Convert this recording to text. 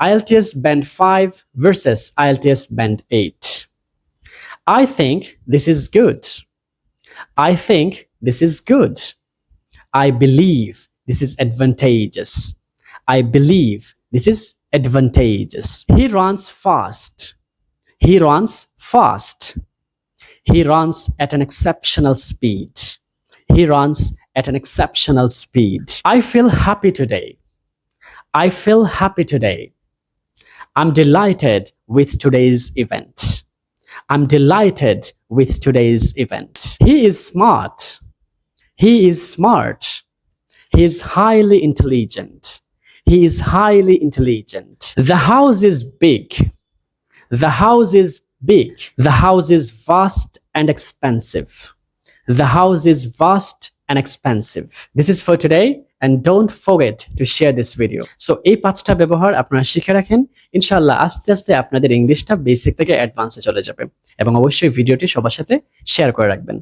IELTS Band 5 versus IELTS Band 8. I think this is good. I think this is good. I believe this is advantageous. I believe this is advantageous. He runs fast. He runs fast. He runs at an exceptional speed. He runs at an exceptional speed. I feel happy today. I feel happy today. I'm delighted with today's event. I'm delighted with today's event. He is smart. He is smart. He is highly intelligent. He is highly intelligent. The house is big. The house is big. The house is vast and expensive. The house is vast and expensive. This is for today and don't forget to share this video. So, এই পাঁচটা ব্যবহার আপনারা শিখে রাখেন। ইনশাল্লাহ আস্তে আস্তে আপনাদের ইংলিশটা বেসিক থেকে অ্যাডভান্সে চলে যাবে। এবং অবশ্যই ভিডিওটি সবার সাথে শেয়ার করে রাখবেন।